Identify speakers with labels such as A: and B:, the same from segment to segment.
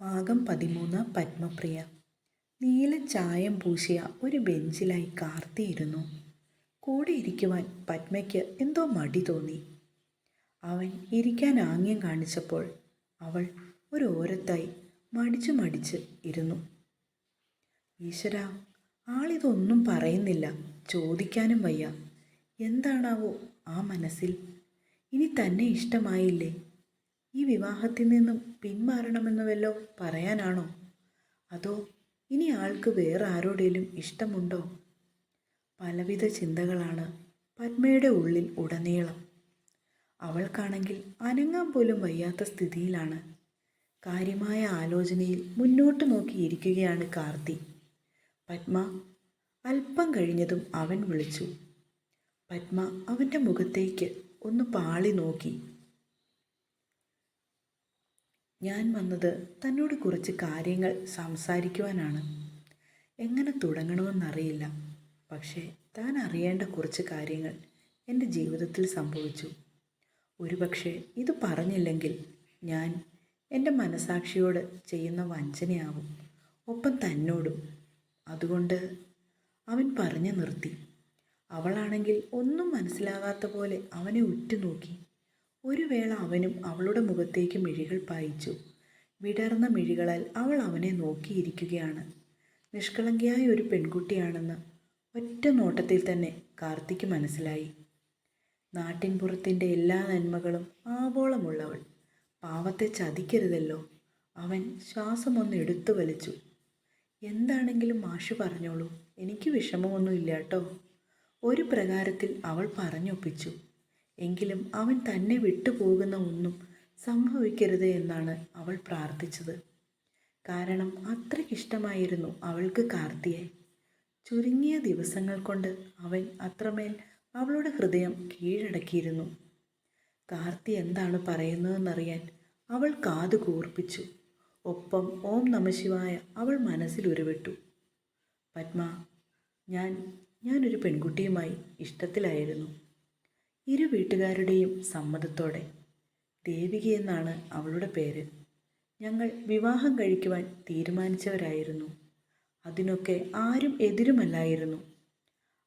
A: ഭാഗം പതിമൂന്ന് പത്മപ്രിയ. നീല ചായം പൂശിയ ഒരു ബെഞ്ചിലായി കാർത്തിയിരുന്നു. കൂടെ ഇരിക്കുവാൻ പത്മയ്ക്ക് എന്തോ മടി തോന്നി. അവൻ ഇരിക്കാൻ ആംഗ്യം കാണിച്ചപ്പോൾ അവൾ ഒരു ഓരത്തായി മടിച്ചു മടിച്ച് ഇരുന്നു. ഈശ്വര ആളിതൊന്നും പറയുന്നില്ല. ചോദിക്കാനും വയ്യ. എന്താണാവോ ആ മനസ്സിൽ? ഇനി തന്നെ ഇഷ്ടമായില്ലേ? ഈ വിവാഹത്തിൽ നിന്നും പിന്മാറണമെന്ന് വല്ലോ പറയാനാണോ? അതോ ഇനി ആൾക്ക് വേറെ ആരോടേലും ഇഷ്ടമുണ്ടോ? പലവിധ ചിന്തകളാണ് പത്മയുടെ ഉള്ളിൽ ഉടനീളം. അവൾക്കാണെങ്കിൽ അനങ്ങാൻ പോലും വയ്യാത്ത സ്ഥിതിയിലാണ്. കാര്യമായ ആലോചനയിൽ മുന്നോട്ട് നോക്കിയിരിക്കുകയാണ് കാർത്തി. പത്മ അല്പം കഴിഞ്ഞതും അവൻ വിളിച്ചു. പത്മ അവന്റെ മുഖത്തേക്ക് ഒന്ന് പാളി നോക്കി. ഞാൻ വന്നത് തന്നോട് കുറച്ച് കാര്യങ്ങൾ സംസാരിക്കുവാനാണ്. എങ്ങനെ തുടങ്ങണമെന്നറിയില്ല. പക്ഷേ താൻ അറിയേണ്ട കുറച്ച് കാര്യങ്ങൾ എന്റെ ജീവിതത്തിൽ സംഭവിച്ചു. ഒരുപക്ഷെ ഇത് പറഞ്ഞില്ലെങ്കിൽ ഞാൻ എന്റെ മനസാക്ഷിയോട് ചെയ്യുന്ന വഞ്ചനയാവും. ഒപ്പം തന്നോടും. അതുകൊണ്ട് അവൻ പറഞ്ഞു നിർത്തി. അവളാണെങ്കിൽ ഒന്നും മനസ്സിലാകാത്ത പോലെ അവനെ ഉറ്റുനോക്കി. ഒരു വേള അവനും അവളുടെ മുഖത്തേക്ക് മിഴികൾ പായിച്ചു. വിടർന്ന മിഴികളാൽ അവൾ അവനെ നോക്കിയിരിക്കുകയാണ്. നിഷ്കളങ്കയായ ഒരു പെൺകുട്ടിയാണെന്ന് ഒറ്റ നോട്ടത്തിൽ തന്നെ കാർത്തിക്ക് മനസ്സിലായി. നാട്ടിൻപുറത്തിന്റെ എല്ലാ നന്മകളും ആവോളമുള്ളവൾ. പാവത്തെ ചതിക്കരുതല്ലോ. അവൻ ശ്വാസമൊന്ന് എടുത്തു വലിച്ചു. എന്താണെങ്കിലും മാഷു പറഞ്ഞോളൂ. എനിക്ക് വിഷമമൊന്നുമില്ല കേട്ടോ. ഒരു പ്രകാരത്തിൽ അവൾ പറഞ്ഞൊപ്പിച്ചു. എങ്കിലും അവൻ തന്നെ വിട്ടുപോകുന്ന ഒന്നും സംഭവിക്കരുത് എന്നാണ് അവൾ പ്രാർത്ഥിച്ചത്. കാരണം അത്രയ്ക്കിഷ്ടമായിരുന്നു അവൾക്ക് കാർത്തിയെ. ചുരുങ്ങിയ ദിവസങ്ങൾ കൊണ്ട് അവൻ അത്രമേൽ അവളുടെ ഹൃദയം കീഴടക്കിയിരുന്നു. കാർത്തി എന്താണ് പറയുന്നതെന്നറിയാൻ അവൾ കാതു കൂർപ്പിച്ചു. ഒപ്പം ഓം നമശിവായ അവൾ മനസ്സിൽ ഉരുവിട്ടു. പത്മ ഞാൻ ഞാനൊരു പെൺകുട്ടിയുമായി ഇഷ്ടത്തിലായിരുന്നു. ഇരു വീട്ടുകാരുടെയും സമ്മതത്തോടെ. ദേവിക എന്നാണ് അവളുടെ പേര്. ഞങ്ങൾ വിവാഹം കഴിക്കുവാൻ തീരുമാനിച്ചവരായിരുന്നു. അതിനൊക്കെ ആരും എതിരുമല്ലായിരുന്നു.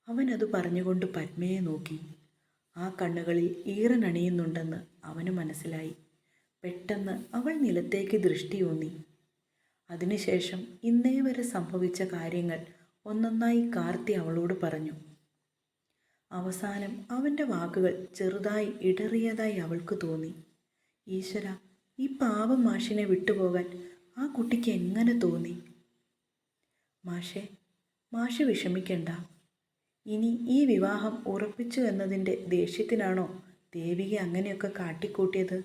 A: അവൻ അത് പറഞ്ഞുകൊണ്ട് പത്മയെ നോക്കി. ആ കണ്ണുകളിൽ ഈറനണിയുന്നുണ്ടെന്ന് അവന് മനസ്സിലായി. പെട്ടെന്ന് അവൾ നിലത്തേക്ക് ദൃഷ്ടിയൂന്നി അതിനുശേഷം ഇന്നേ വരെ സംഭവിച്ച കാര്യങ്ങൾ ഒന്നൊന്നായി കാർത്തി അവളോട് പറഞ്ഞു. അവസാനം അവന്റെ വാക്കുകൾ ചെറുതായി ഇടറിയതായി അവൾക്ക് തോന്നി. ഈശ്വര ഈ പാവം മാഷിനെ വിട്ടുപോകാൻ ആ കുട്ടിക്ക് എങ്ങനെ തോന്നി? മാഷെ മാഷ് വിഷമിക്കണ്ട. ഇനി ഈ വിവാഹം ഉറപ്പിച്ചു എന്നതിന്റെ ദേഷ്യത്തിനാണോ ദേവിക അങ്ങനെയൊക്കെ കാട്ടിക്കൂട്ടിയത്?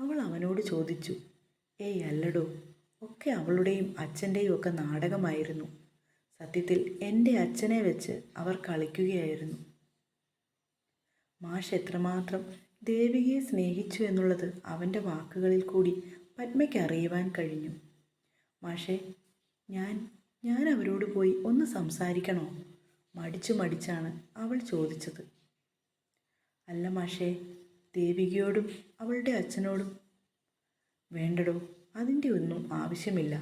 A: അവൾ അവനോട് ചോദിച്ചു. ഏയ് അല്ലടോ ഒക്കെ അവളുടെയും അച്ഛന്റെയും ഒക്കെ നാടകമായിരുന്നു. സത്യത്തിൽ എന്റെ അച്ഛനെ വെച്ച് അവർ കളിക്കുകയായിരുന്നു. മാഷ് എത്രമാത്രം ദേവികയെ സ്നേഹിച്ചു എന്നുള്ളത് അവന്റെ വാക്കുകളിൽ കൂടി പത്മയ്ക്ക് അറിയുവാൻ കഴിഞ്ഞു. മാഷെ ഞാൻ ഞാൻ അവരോട് പോയി ഒന്ന് സംസാരിക്കണോ? മടിച്ചു മടിച്ചാണ് അവൾ ചോദിച്ചത്. അല്ല മാഷേ ദേവികയോടും അവളുടെ അച്ഛനോടും വേണ്ടടോ അതിന്റെ ഒന്നും ആവശ്യമില്ല.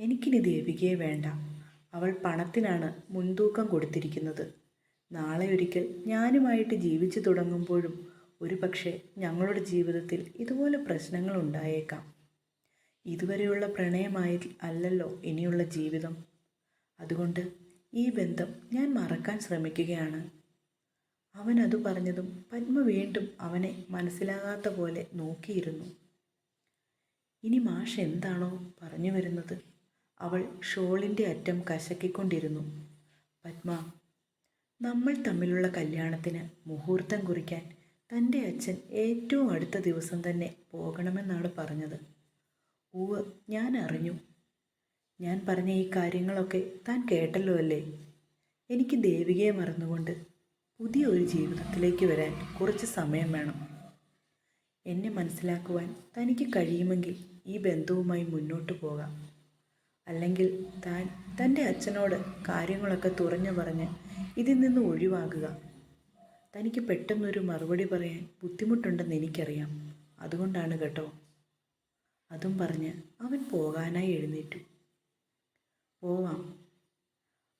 A: എനിക്കിനി ദേവികയെ വേണ്ട. അവൾ പണത്തിനാണ് മുൻതൂക്കം കൊടുത്തിരിക്കുന്നത്. നാളെ ഒരിക്കൽ ഞാനുമായിട്ട് ജീവിച്ചു തുടങ്ങുമ്പോഴും ഒരു പക്ഷേ ഞങ്ങളുടെ ജീവിതത്തിൽ ഇതുപോലെ പ്രശ്നങ്ങൾ ഉണ്ടായേക്കാം. ഇതുവരെയുള്ള പ്രണയമായി അല്ലല്ലോ ഇനിയുള്ള ജീവിതം. അതുകൊണ്ട് ഈ ബന്ധം ഞാൻ മറക്കാൻ ശ്രമിക്കുകയാണ്. അവൻ അത് പറഞ്ഞതും പത്മ വീണ്ടും അവനെ മനസ്സിലാകാത്ത പോലെ നോക്കിയിരുന്നു. ഇനി മാഷ് എന്താണോ പറഞ്ഞു വരുന്നത്? അവൾ ഷോളിന്റെ അറ്റം കശക്കിക്കൊണ്ടിരുന്നു. പത്മ നമ്മൾ തമ്മിലുള്ള കല്യാണത്തിന് മുഹൂർത്തം കുറിക്കാൻ തന്റെ അച്ഛൻ ഏറ്റവും അടുത്ത ദിവസം തന്നെ പോകണമെന്നാണ് പറഞ്ഞത്. ഉവ് ഞാൻ അറിഞ്ഞു. ഞാൻ പറഞ്ഞ ഈ കാര്യങ്ങളൊക്കെ താൻ കേട്ടല്ലോ അല്ലേ? എനിക്ക് ദേവികയെ മറന്നുകൊണ്ട് പുതിയ ഒരു ജീവിതത്തിലേക്ക് വരാൻ കുറച്ച് സമയം വേണം. എന്നെ മനസ്സിലാക്കുവാൻ തനിക്ക് കഴിയുമെങ്കിൽ ഈ ബന്ധവുമായി മുന്നോട്ട് പോകാം. അല്ലെങ്കിൽ താൻ തന്റെ അച്ഛനോട് കാര്യങ്ങളൊക്കെ തുറഞ്ഞു പറഞ്ഞ് ഇതിൽ നിന്ന് ഒഴിവാകുക. തനിക്ക് പെട്ടെന്നൊരു മറുപടി പറയാൻ ബുദ്ധിമുട്ടുണ്ടെന്ന് എനിക്കറിയാം. അതുകൊണ്ടാണ് കേട്ടോ. അതും പറഞ്ഞ് അവൻ പോകാനായി എഴുന്നേറ്റു. പോവാം.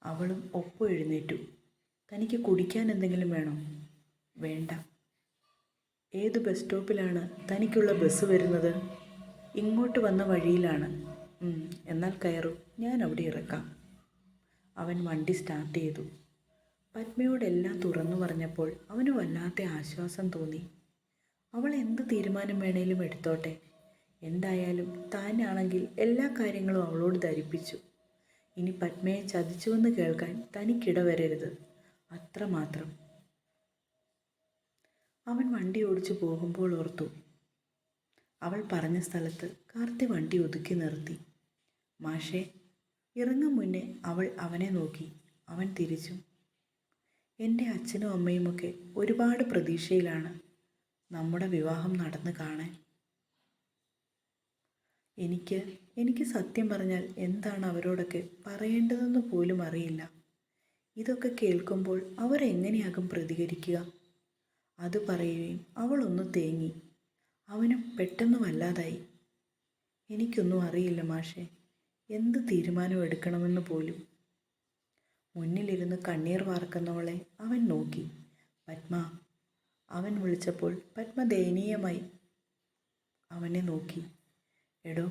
A: അവളും ഒപ്പം എഴുന്നേറ്റു. തനിക്ക് കുടിക്കാൻ എന്തെങ്കിലും വേണോ? വേണ്ട. ഏത് ബസ് സ്റ്റോപ്പിലാണ് തനിക്കുള്ള ബസ് വരുന്നത്? ഇങ്ങോട്ട് വന്ന വഴിയിലാണ്. എന്നാൽ കയറൂ ഞാൻ അവിടെ ഇറക്കാം. അവൻ വണ്ടി സ്റ്റാർട്ട് ചെയ്തു. പത്മയോടെല്ലാം തുറന്നു പറഞ്ഞപ്പോൾ അവന് വല്ലാത്ത ആശ്വാസം തോന്നി. അവൾ എന്ത് തീരുമാനം വേണേലും എടുത്തോട്ടെ. എന്തായാലും താനാണെങ്കിൽ എല്ലാ കാര്യങ്ങളും അവളോട് ധരിപ്പിച്ചു. ഇനി പത്മയെ ചതിച്ചുവെന്ന് കേൾക്കാൻ തനിക്കിട വരരുത് അത്രമാത്രം. അവൻ വണ്ടി ഓടിച്ചു പോകുമ്പോൾ ഓർത്തു. അവൾ പറഞ്ഞ സ്ഥലത്ത് കാർത്തി വണ്ടി ഒതുക്കി നിർത്തി. മാഷേ ഇറങ്ങും മുന്നേ അവൾ അവനെ നോക്കി. അവൻ തിരിച്ചു. എന്റെ അച്ഛനും അമ്മയുമൊക്കെ ഒരുപാട് പ്രതീക്ഷയിലാണ് നമ്മുടെ വിവാഹം നടന്നു കാണാൻ. എനിക്ക് എനിക്ക് സത്യം പറഞ്ഞാൽ എന്താണ് അവരോടൊക്കെ പറയേണ്ടതെന്ന് പോലും അറിയില്ല. ഇതൊക്കെ കേൾക്കുമ്പോൾ അവരെങ്ങനെയാകും പ്രതികരിക്കുക? അത് പറയുകയും അവളൊന്ന് തേങ്ങി. അവനും പെട്ടെന്ന് വല്ലാതായി. എനിക്കൊന്നും അറിയില്ല മാഷെ. എന്ത് തീരുമാനം എടുക്കണമെന്ന് പോലും. മുന്നിലിരുന്ന് കണ്ണീർ വാർക്കുന്നവളെ അവൻ നോക്കി. പത്മ അവൻ വിളിച്ചപ്പോൾ പത്മ ദയനീയമായി അവനെ നോക്കി. എടോ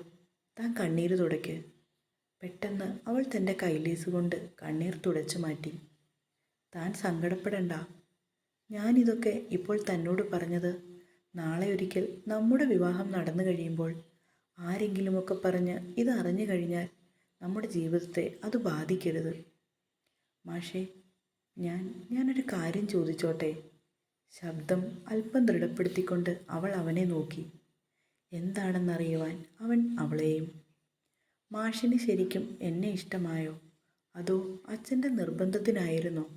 A: താൻ കണ്ണീര് തുടയ്ക്ക്. പെട്ടെന്ന് അവൾ തന്റെ കൈലേസ് കൊണ്ട് കണ്ണീർ തുടച്ചു മാറ്റി. താൻ സങ്കടപ്പെടണ്ട. ഞാനിതൊക്കെ ഇപ്പോൾ തന്നോട് പറഞ്ഞത് നാളെ ഒരിക്കൽ നമ്മുടെ വിവാഹം നടന്നു കഴിയുമ്പോൾ ആരെങ്കിലുമൊക്കെ പറഞ്ഞ് ഇത് അറിഞ്ഞു കഴിഞ്ഞാൽ നമ്മുടെ ജീവിതത്തെ അത് ബാധിക്കരുത്. മാഷേ ഞാൻ ഞാനൊരു കാര്യം ചോദിച്ചോട്ടെ? ശബ്ദം അല്പം ദൃഢപ്പെടുത്തിക്കൊണ്ട് അവൾ അവനെ നോക്കി. എന്താണെന്നറിയുവാൻ അവൻ അവളെയും. മാഷിന് ശരിക്കും എന്നെ ഇഷ്ടമായോ? അതോ അച്ഛന്റെ നിർബന്ധത്തിനായിരുന്നോ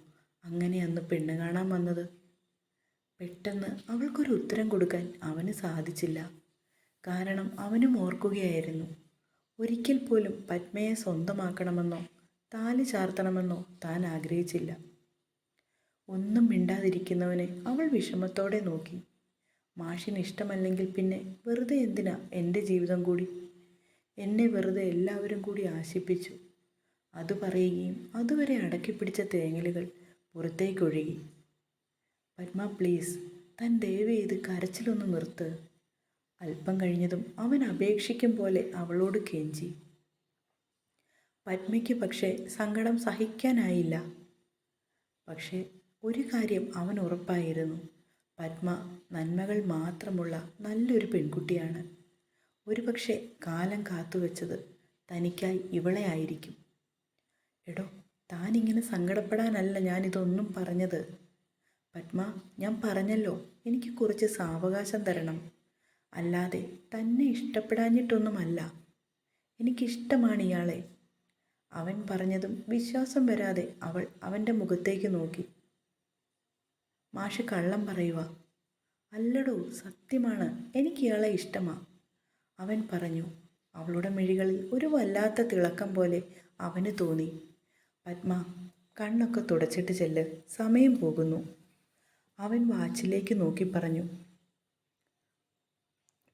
A: അങ്ങനെ അന്ന് പെണ്ണ് കാണാൻ വന്നത്? പെട്ടെന്ന് അവൾക്കൊരു ഉത്തരം കൊടുക്കാൻ അവന് സാധിച്ചില്ല. കാരണം അവനും ഓർക്കുകയായിരുന്നു. ഒരിക്കൽ പോലും പത്മയെ സ്വന്തമാക്കണമെന്നോ താലി ചാർത്തണമെന്നോ താൻ ആഗ്രഹിച്ചില്ല. ഒന്നും മിണ്ടാതിരിക്കുന്നവനെ അവൾ വിഷമത്തോടെ നോക്കി. മാഷിന് ഇഷ്ടമല്ലെങ്കിൽ പിന്നെ വെറുതെ എന്തിനാ എന്റെ ജീവിതം കൂടി? എന്നെ വെറുതെ എല്ലാവരും കൂടി ആശിപ്പിച്ചു. അത് പറയുകയും അതുവരെ അടക്കിപ്പിടിച്ച തേങ്ങലുകൾ പുറത്തേക്കൊഴുകി. പത്മ പ്ലീസ് താൻ ദയവ് ചെയ്ത് കരച്ചിലൊന്ന് നിർത്ത്. അല്പം കഴിഞ്ഞതും അവൻ അപേക്ഷിക്കും പോലെ അവളോട് കെഞ്ചി. പത്മയ്ക്ക് പക്ഷേ സങ്കടം സഹിക്കാനായില്ല. പക്ഷേ ഒരു കാര്യം അവൻ ഉറപ്പായിരുന്നു. പത്മ നന്മകൾ മാത്രമുള്ള നല്ലൊരു പെൺകുട്ടിയാണ്. ഒരുപക്ഷെ കാലം കാത്തുവെച്ചത് തനിക്കായി ഇവളെ ആയിരിക്കും. എടോ താനിങ്ങനെ സങ്കടപ്പെടാനല്ല ഞാനിതൊന്നും പറഞ്ഞത്. പത്മ ഞാൻ പറഞ്ഞല്ലോ എനിക്ക് കുറച്ച് സാവകാശം തരണം. അല്ലാതെ തന്നെ ഇഷ്ടപ്പെടാഞ്ഞിട്ടൊന്നുമല്ല. എനിക്കിഷ്ടമാണ് ഇയാളെ. അവൻ പറഞ്ഞതും വിശ്വാസം വരാതെ അവൾ അവന്റെ മുഖത്തേക്ക് നോക്കി. മാഷ് കള്ളം പറയുക. അല്ലടോ സത്യമാണ്. എനിക്ക് ഇയാളെ ഇഷ്ടമാ. അവൻ പറഞ്ഞു അവളുടെ മിഴികളിൽ ഒരു വല്ലാത്ത തിളക്കം പോലെ അവന് തോന്നി. പത്മ കണ്ണൊക്കെ തുടച്ചിട്ട് ചെല്ല്. സമയം പോകുന്നു. അവൻ വാച്ചിലേക്ക് നോക്കി പറഞ്ഞു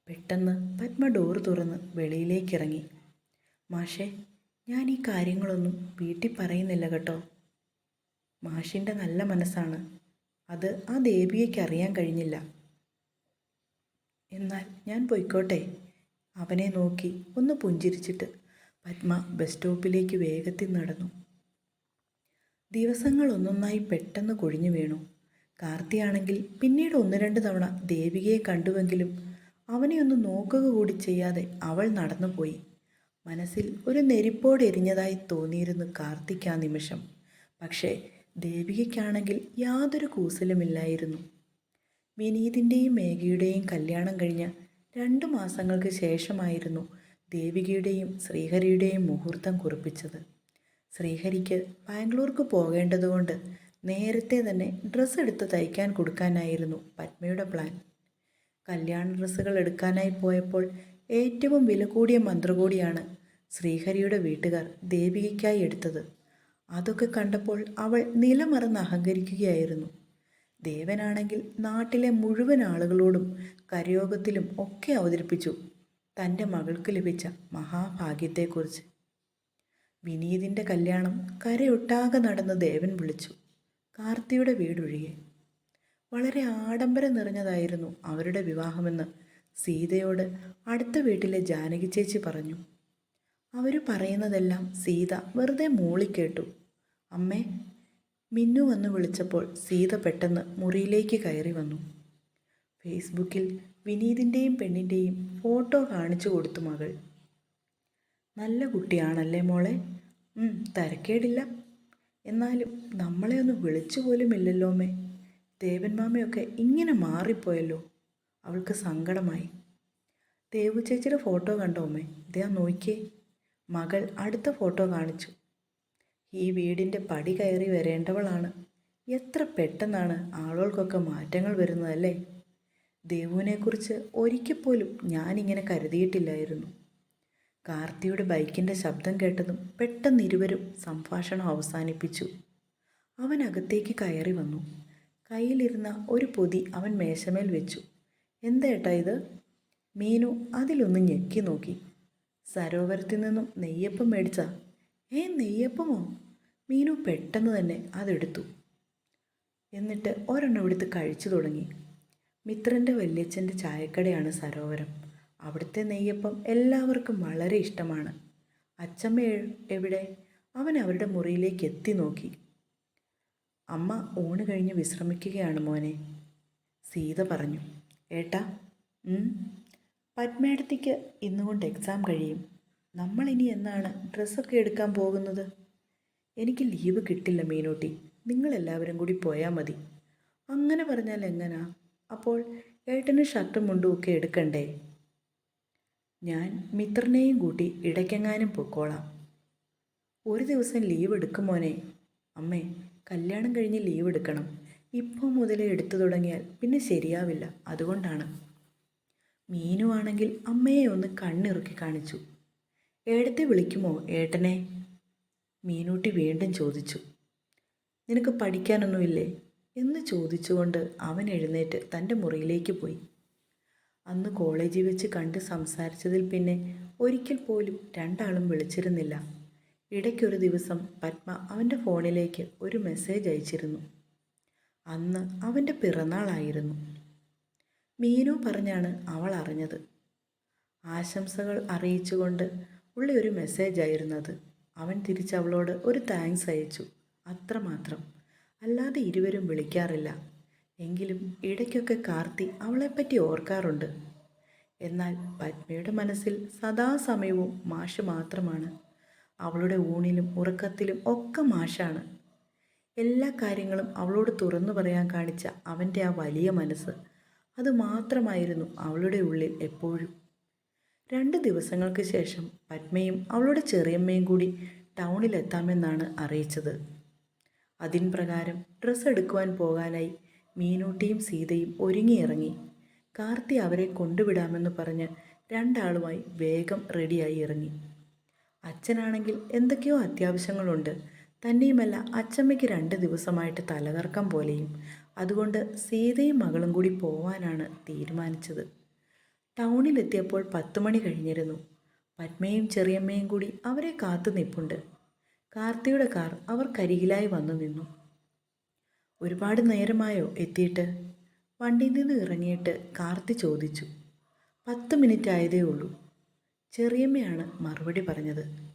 A: പെട്ടെന്ന് പത്മ ഡോർ തുറന്ന് വെളിയിലേക്കിറങ്ങി. മാഷെ ഞാൻ ഈ കാര്യങ്ങളൊന്നും വീട്ടിൽ പറയുന്നില്ല കേട്ടോ. മാഷിന്റെ നല്ല മനസ്സാണ്. അത് ആ ദേവിയയ്ക്ക് അറിയാൻ കഴിഞ്ഞില്ല. എന്നാൽ ഞാൻ പോയിക്കോട്ടെ. അവനെ നോക്കി ഒന്ന് പുഞ്ചിരിച്ചിട്ട് പത്മ ബസ് സ്റ്റോപ്പിലേക്ക് വേഗത്തിൽ നടന്നു. ദിവസങ്ങൾ ഒന്നൊന്നായി പെട്ടെന്ന് കൊഴിഞ്ഞു വീണു. കാർത്തിയാണെങ്കിൽ പിന്നീട് ഒന്ന് രണ്ട് തവണ ദേവികയെ കണ്ടുവെങ്കിലും അവനെ ഒന്ന് നോക്കുക കൂടി ചെയ്യാതെ അവൾ നടന്നുപോയി. മനസ്സിൽ ഒരു നെരിപ്പോട് എരിഞ്ഞതായി തോന്നിയിരുന്നു കാർത്തിക് ആ നിമിഷം. പക്ഷേ ദേവികയ്ക്കാണെങ്കിൽ യാതൊരു കൂസലുമില്ലായിരുന്നു. വിനീതിന്റെയും മേഘയുടെയും കല്യാണം കഴിഞ്ഞ രണ്ടു മാസങ്ങൾക്ക് ശേഷമായിരുന്നു ദേവികയുടെയും ശ്രീഹരിയുടെയും മുഹൂർത്തം കുറിപ്പിച്ചത്. ശ്രീഹരിക്ക് ബാംഗ്ലൂർക്ക് പോകേണ്ടതുകൊണ്ട് നേരത്തെ തന്നെ ഡ്രസ്സ് എടുത്ത് തയ്ക്കാൻ കൊടുക്കാനായിരുന്നു പത്മയുടെ പ്ലാൻ. കല്യാണ ഡ്രസ്സുകൾ എടുക്കാനായി പോയപ്പോൾ ഏറ്റവും വില കൂടിയ മന്ത്രകോടിയാണ് ശ്രീഹരിയുടെ വീട്ടുകാർ ദേവികയ്ക്കായി എടുത്തത്. അതൊക്കെ കണ്ടപ്പോൾ അവൾ നിലമറന്ന് അഹങ്കരിക്കുകയായിരുന്നു. ദേവനാണെങ്കിൽ നാട്ടിലെ മുഴുവൻ ആളുകളോടും കരയോഗത്തിലും ഒക്കെ അവതരിപ്പിച്ചു തന്റെ മകൾക്ക് ലഭിച്ച മഹാഭാഗ്യത്തെക്കുറിച്ച്. വിനീതിന്റെ കല്യാണം കരയൊട്ടാകെ നടന്ന് ദേവൻ വിളിച്ചു. കാർത്തിയുടെ വീടൊഴികെ വളരെ ആഡംബരം നിറഞ്ഞതായിരുന്നു അവരുടെ വിവാഹമെന്ന് സീതയോട് അടുത്ത വീട്ടിലെ ജാനകി ചേച്ചി പറഞ്ഞു. അവർ പറയുന്നതെല്ലാം സീത വെറുതെ മൂളിക്കേട്ടു. അമ്മേ മിന്നു വന്ന് വിളിച്ചപ്പോൾ സീത പെട്ടെന്ന് മുറിയിലേക്ക് കയറി വന്നു. ഫേസ്ബുക്കിൽ വിനീതിന്റെയും പെണ്ണിന്റെയും ഫോട്ടോ കാണിച്ചു കൊടുത്തു മകൾ. നല്ല കുട്ടിയാണല്ലേ മോളെ? തരക്കേടില്ല. എന്നാലും നമ്മളെ ഒന്ന് വിളിച്ചു പോലും ഇല്ലല്ലോ അമ്മേ. ദേവൻ മാമയൊക്കെ ഇങ്ങനെ മാറിപ്പോയല്ലോ. അവൾക്ക് സങ്കടമായി. ദേവു ചേച്ചിയുടെ ഫോട്ടോ കണ്ടോ അമ്മേ? ഇതേ നോക്കിയേ. മകൾ അടുത്ത ഫോട്ടോ കാണിച്ചു. ഈ വീടിന്റെ പടി കയറി വരേണ്ടവളാണ്. എത്ര പെട്ടെന്നാണ് ആളുകൾക്കൊക്കെ മാറ്റങ്ങൾ വരുന്നതല്ലേ? ദേവുവിനെക്കുറിച്ച് ഒരിക്കൽ പോലും ഞാനിങ്ങനെ കരുതിയിട്ടില്ലായിരുന്നു. കാർത്തിയുടെ ബൈക്കിന്റെ ശബ്ദം കേട്ടതും പെട്ടെന്ന് ഇരുവരും സംഭാഷണം അവസാനിപ്പിച്ചു. അവനകത്തേക്ക് കയറി വന്നു. കയ്യിലിരുന്ന ഒരു പൊതി അവൻ മേശമേൽ വെച്ചു. എന്തേട്ടാ ഇത്? മീനു അതിലൊന്ന് ഞെക്കി നോക്കി. സരോവരത്തിൽ നിന്നും നെയ്യപ്പം മേടിച്ച? ഏ നെയ്യപ്പമോ? മീനു പെട്ടെന്ന് തന്നെ അതെടുത്തു. എന്നിട്ട് ഒരെണ്ണം എടുത്ത് കഴിച്ചു തുടങ്ങി. മിത്രന്റെ വല്യച്ഛന്റെ ചായക്കടയാണ് സരോവരം. അവിടുത്തെ നെയ്യപ്പം എല്ലാവർക്കും വളരെ ഇഷ്ടമാണ്. അച്ചമ്മ എവിടെ? അവൻ അവരുടെ മുറിയിലേക്ക് എത്തി നോക്കി. അമ്മ ഊണ് കഴിഞ്ഞ് വിശ്രമിക്കുകയാണ് മോനെ. സീത പറഞ്ഞു ഏട്ടാ പത്മേടത്തിക്ക് ഇന്നുകൊണ്ട് എക്സാം കഴിയും. നമ്മൾ ഇനി എന്നാണ് ഡ്രസ്സൊക്കെ എടുക്കാൻ പോകുന്നത്? എനിക്ക് ലീവ് കിട്ടില്ല മീനൂട്ടി. നിങ്ങളെല്ലാവരും കൂടി പോയാൽ മതി. അങ്ങനെ പറഞ്ഞാൽ എങ്ങനാ? അപ്പോൾ ഏട്ടന് ഷർട്ടും മുണ്ടും ഒക്കെ എടുക്കണ്ടേ? ഞാൻ മിത്രനെയും കൂട്ടി ഇടയ്ക്കെങ്ങാനും പൊക്കോളാം. ഒരു ദിവസം ലീവ് എടുക്കുമോനെ അമ്മേ കല്യാണം കഴിഞ്ഞ് ലീവ് എടുക്കണം. ഇപ്പോൾ മുതലേ എടുത്തു തുടങ്ങിയാൽ പിന്നെ ശരിയാവില്ല. അതുകൊണ്ടാണ്. മീനു ആണെങ്കിൽ അമ്മയെ ഒന്ന് കണ്ണിറുക്കി കാണിച്ചു. ഏടത്തെ വിളിക്കുമോ ഏട്ടനെ? മീനൂട്ടി വീണ്ടും ചോദിച്ചു. നിനക്ക് പഠിക്കാനൊന്നുമില്ലേ? എന്ന് ചോദിച്ചുകൊണ്ട് അവൻ എഴുന്നേറ്റ് തന്റെ മുറിയിലേക്ക് പോയി. അന്ന് കോളേജിൽ വെച്ച് കണ്ട് സംസാരിച്ചതിൽ പിന്നെ ഒരിക്കൽ പോലും രണ്ടാളും വിളിച്ചിരുന്നില്ല. ഇടയ്ക്കൊരു ദിവസം പത്മ അവന്റെ ഫോണിലേക്ക് ഒരു മെസ്സേജ് അയച്ചിരുന്നു. അന്ന് അവന്റെ പിറന്നാളായിരുന്നു. മീനു പറഞ്ഞാണ് അവൾ അറിഞ്ഞത്. ആശംസകൾ അറിയിച്ചുകൊണ്ട് ഉള്ള ഒരു മെസ്സേജ് ആയിരുന്നത്. അവൻ തിരിച്ച് അവളോട് ഒരു താങ്ക്സ് അയച്ചു. അത്രമാത്രം. അല്ലാതെ ഇരുവരും വിളിക്കാറില്ല. എങ്കിലും ഇടയ്ക്കൊക്കെ കാർത്തി അവളെപ്പറ്റി ഓർക്കാറുണ്ട്. എന്നാൽ പത്മയുടെ മനസ്സിൽ സദാസമയവും മാഷ് മാത്രമാണ്. അവളുടെ ഊണിലും ഉറക്കത്തിലും ഒക്കെ മാഷാണ്. എല്ലാ കാര്യങ്ങളും അവളോട് തുറന്നു പറയാൻ കാണിച്ച അവന്റെ ആ വലിയ മനസ്സ് അത് മാത്രമായിരുന്നു അവളുടെ ഉള്ളിൽ എപ്പോഴും. രണ്ട് ദിവസങ്ങൾക്ക് ശേഷം പത്മയും അവളുടെ ചെറിയമ്മയും കൂടി ടൗണിലെത്താമെന്നാണ് അറിയിച്ചത്. അതിൻ പ്രകാരം ഡ്രസ്സ് എടുക്കുവാൻ പോകാനായി മീനൂട്ടിയും സീതയും ഒരുങ്ങിയിറങ്ങി. കാർത്തി അവരെ കൊണ്ടുവിടാമെന്ന് പറഞ്ഞ് രണ്ടാളുമായി വേഗം റെഡിയായി ഇറങ്ങി. അച്ഛനാണെങ്കിൽ എന്തൊക്കെയോ അത്യാവശ്യങ്ങളുണ്ട്. തന്നെയുമല്ല അച്ചമ്മയ്ക്ക് രണ്ട് ദിവസമായിട്ട് തലകറക്കം പോലെയും. അതുകൊണ്ട് സീതയും മകളും കൂടി പോവാനാണ് തീരുമാനിച്ചത്. ടൗണിലെത്തിയപ്പോൾ പത്തുമണി കഴിഞ്ഞിരുന്നു. പത്മയും ചെറിയമ്മയും കൂടി അവരെ കാത്തു നിൽപ്പുണ്ട് കാർത്തിയുടെ കാർ അവർക്കരികിലായി വന്നു നിന്നു. ഒരുപാട് നേരമായോ എത്തിയിട്ട്? വണ്ടിയിൽ നിന്ന് ഇറങ്ങിയിട്ട് കാർത്തി ചോദിച്ചു. പത്ത് മിനിറ്റ് ആയതേ ഉള്ളൂ. ചെറിയമ്മയാണ് മറുപടി പറഞ്ഞത്.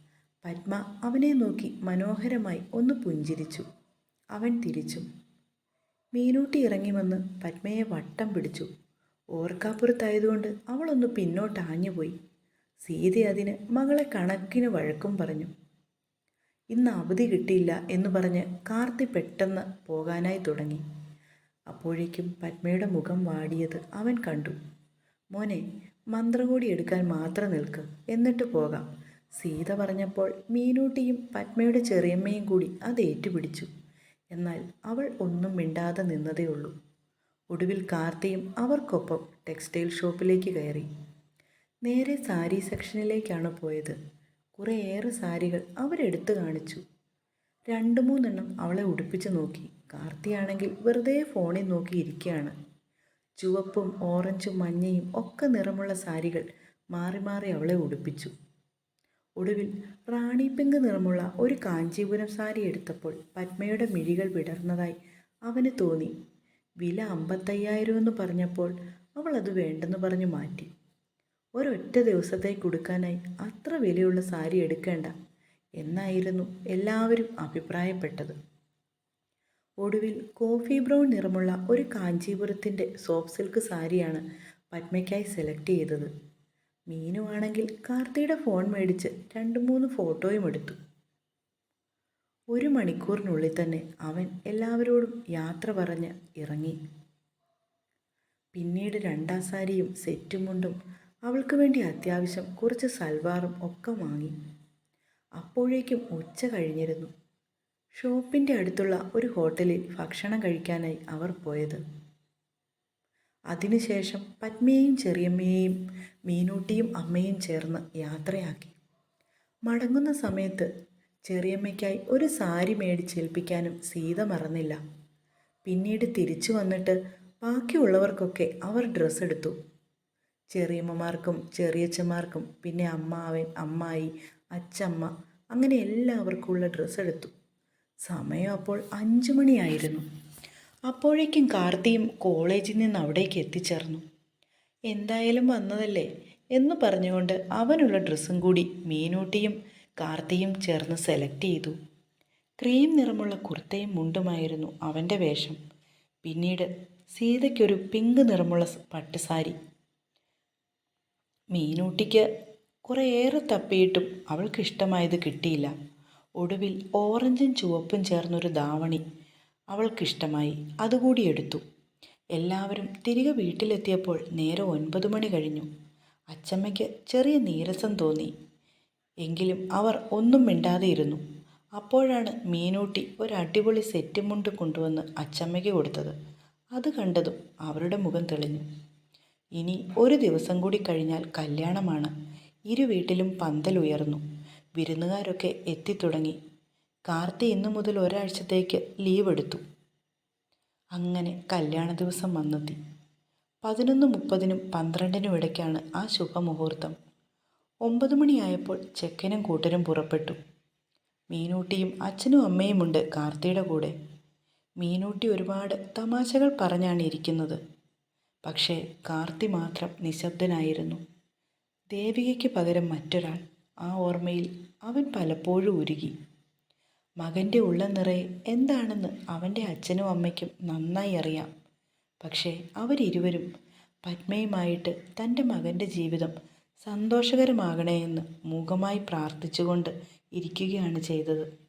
A: പത്മ അവനെ നോക്കി മനോഹരമായി ഒന്ന് പുഞ്ചിരിച്ചു. അവൻ തിരിച്ചു. മീനൂട്ടി ഇറങ്ങി വന്ന് പത്മയെ വട്ടം പിടിച്ചു. ഓർക്കാപ്പുറത്തായതുകൊണ്ട് അവളൊന്ന് പിന്നോട്ട് ആഞ്ഞുപോയി സീത അതിന് മകളെ കണക്കിന് വഴക്കും പറഞ്ഞു. ഇന്ന് അവധി കിട്ടിയില്ല എന്ന് പറഞ്ഞ് കാർത്തി പെട്ടെന്ന് പോകാനായി തുടങ്ങി. അപ്പോഴേക്കും പത്മയുടെ മുഖം വാടിയത് അവൻ കണ്ടു. മോനെ മന്ത്രകോടി എടുക്കാൻ മാത്രം നിൽക്ക്. എന്നിട്ട് പോകാം. സീത പറഞ്ഞപ്പോൾ മീനൂട്ടിയും പത്മയുടെ ചെറിയമ്മയും കൂടി അത് ഏറ്റുപിടിച്ചു. എന്നാൽ അവൾ ഒന്നും മിണ്ടാതെ നിന്നതേ ഉള്ളൂ. ഒടുവിൽ കാർത്തിയും അവർക്കൊപ്പം ടെക്സ്റ്റൈൽ ഷോപ്പിലേക്ക് കയറി. നേരെ സാരി സെക്ഷനിലേക്കാണ് പോയത്. കുറേയേറെ സാരികൾ അവരെടുത്തു കാണിച്ചു. രണ്ട് മൂന്നെണ്ണം അവളെ ഉടുപ്പിച്ച് നോക്കി. കാർത്തിയാണെങ്കിൽ വെറുതെ ഫോണിൽ നോക്കി ഇരിക്കുകയാണ് ചുവപ്പും ഓറഞ്ചും മഞ്ഞയും ഒക്കെ നിറമുള്ള സാരികൾ മാറി മാറി അവളെ ഉടുപ്പിച്ചു. ഒടുവിൽ റാണി പിങ്ക് നിറമുള്ള ഒരു കാഞ്ചീപുരം സാരി എടുത്തപ്പോൾ പത്മയുടെ മിഴികൾ വിടർന്നതായി അവന് തോന്നി. വില അമ്പത്തയ്യായിരം എന്ന് പറഞ്ഞപ്പോൾ അവൾ അത് വേണ്ടെന്ന് പറഞ്ഞു മാറ്റി. ഒരൊറ്റ ദിവസത്തേക്ക് കൊടുക്കാനായി അത്ര വിലയുള്ള സാരി എടുക്കേണ്ട. എന്നായിരുന്നു എല്ലാവരും അഭിപ്രായപ്പെട്ടത്. ഒടുവിൽ കോഫി ബ്രൗൺ നിറമുള്ള ഒരു കാഞ്ചീപുരത്തിന്റെ സോഫ്റ്റ് സിൽക്ക് സാരിയാണ് പത്മയ്ക്കായി സെലക്ട് ചെയ്തത്. മീനു ആണെങ്കിൽ കാർത്തിയുടെ ഫോൺ മേടിച്ച് രണ്ട് മൂന്ന് ഫോട്ടോയും എടുത്തു. ഒരു മണിക്കൂറിനുള്ളിൽ തന്നെ അവൻ എല്ലാവരോടും യാത്ര പറഞ്ഞ് ഇറങ്ങി. പിന്നീട് രണ്ടാം സാരിയും സെറ്റും മുണ്ടും അവൾക്ക് വേണ്ടി അത്യാവശ്യം കുറച്ച് സൽവാറും ഒക്കെ വാങ്ങി. അപ്പോഴേക്കും ഉച്ച കഴിഞ്ഞിരുന്നു. ഷോപ്പിന്റെ അടുത്തുള്ള ഒരു ഹോട്ടലിൽ ഭക്ഷണം കഴിക്കാനായി അവർ പോയത്. അതിനുശേഷം പത്മയെയും ചെറിയമ്മയെയും മീനൂട്ടിയും അമ്മയും ചേർന്ന് യാത്രയാക്കി. മടങ്ങുന്ന സമയത്ത് ചെറിയമ്മയ്ക്കായി ഒരു സാരി മേടിച്ചേൽപ്പിക്കാനും സീത മറന്നില്ല. പിന്നീട് തിരിച്ചു വന്നിട്ട് ബാക്കിയുള്ളവർക്കൊക്കെ അവർ ഡ്രസ്സ് എടുത്തു. ചെറിയമ്മമാർക്കും ചെറിയച്ഛന്മാർക്കും പിന്നെ അമ്മാവൻ അമ്മായി അച്ചമ്മ അങ്ങനെ എല്ലാവർക്കുമുള്ള ഡ്രസ്സ് എടുത്തു. സമയം അപ്പോൾ അഞ്ചു മണിയായിരുന്നു. അപ്പോഴേക്കും കാർത്തിയും കോളേജിൽ നിന്ന് അവിടേക്ക് എത്തിച്ചേർന്നു. എന്തായാലും വന്നതല്ലേ? എന്ന് പറഞ്ഞുകൊണ്ട് അവനുള്ള ഡ്രസ്സും കൂടി മീനൂട്ടിയും കാർത്തിയും ചേർന്ന് സെലക്ട് ചെയ്തു. ക്രീം നിറമുള്ള കുർത്തയും മുണ്ടുമായിരുന്നു അവന്റെ വേഷം. പിന്നീട് സീതയ്ക്കൊരു പിങ്ക് നിറമുള്ള പട്ട് പട്ടുസാരി മീനൂട്ടിക്ക് കുറേയേറെ തപ്പിയിട്ടും അവൾക്ക് ഇഷ്ടമായത് കിട്ടിയില്ല. ഒടുവിൽ ഓറഞ്ചും ചുവപ്പും ചേർന്നൊരു ധാവണി അവൾക്കിഷ്ടമായി. അതുകൂടി എടുത്തു. എല്ലാവരും തിരികെ വീട്ടിലെത്തിയപ്പോൾ നേരെ ഒൻപത് മണി കഴിഞ്ഞു. അച്ചമ്മയ്ക്ക് ചെറിയ നീരസം തോന്നി. എങ്കിലും അവർ ഒന്നും മിണ്ടാതെ ഇരുന്നു. അപ്പോഴാണ് മീനൂട്ടി ഒരു അടിപൊളി സെറ്റ് മുണ്ട് കൊണ്ടുവന്ന് അച്ചമ്മയ്ക്ക് കൊടുത്തത്. അത് കണ്ടതും അവരുടെ മുഖം തെളിഞ്ഞു. ഇനി ഒരു ദിവസം കൂടി കഴിഞ്ഞാൽ കല്യാണമാണ്. ഇരു വീട്ടിലും പന്തൽ ഉയർന്നു. വിരുന്നുകാരൊക്കെ എത്തിത്തുടങ്ങി. കാർത്തി ഇന്നു മുതൽ ഒരാഴ്ചത്തേക്ക് ലീവ് എടുത്തു. അങ്ങനെ കല്യാണ ദിവസം വന്നെത്തി. പതിനൊന്ന് മുപ്പതിനും പന്ത്രണ്ടിനും ഇടയ്ക്കാണ് ആ ശുഭമുഹൂർത്തം. ഒമ്പത് മണിയായപ്പോൾ ചെക്കനും കൂട്ടരും പുറപ്പെട്ടു. മീനൂട്ടിയും അച്ഛനും അമ്മയുമുണ്ട് കാർത്തിയുടെ കൂടെ. മീനൂട്ടി ഒരുപാട് തമാശകൾ പറഞ്ഞാണ് ഇരിക്കുന്നത്. പക്ഷേ കാർത്തി മാത്രം നിശബ്ദനായിരുന്നു. ദേവികയ്ക്ക് പകരം മറ്റൊരാൾ ആ ഓർമ്മയിൽ അവൻ പലപ്പോഴും ഉരുകി. മകന്റെ ഉള്ള നിറയെ എന്താണെന്ന് അവന്റെ അച്ഛനും അമ്മയ്ക്കും നന്നായി അറിയാം. പക്ഷേ അവരിരുവരും പത്മയുമായിട്ട് തന്റെ മകന്റെ ജീവിതം സന്തോഷകരമാകണേ എന്ന് മൂകമായി പ്രാർത്ഥിച്ചുകൊണ്ട് ഇരിക്കുകയാണ് ചെയ്തത്.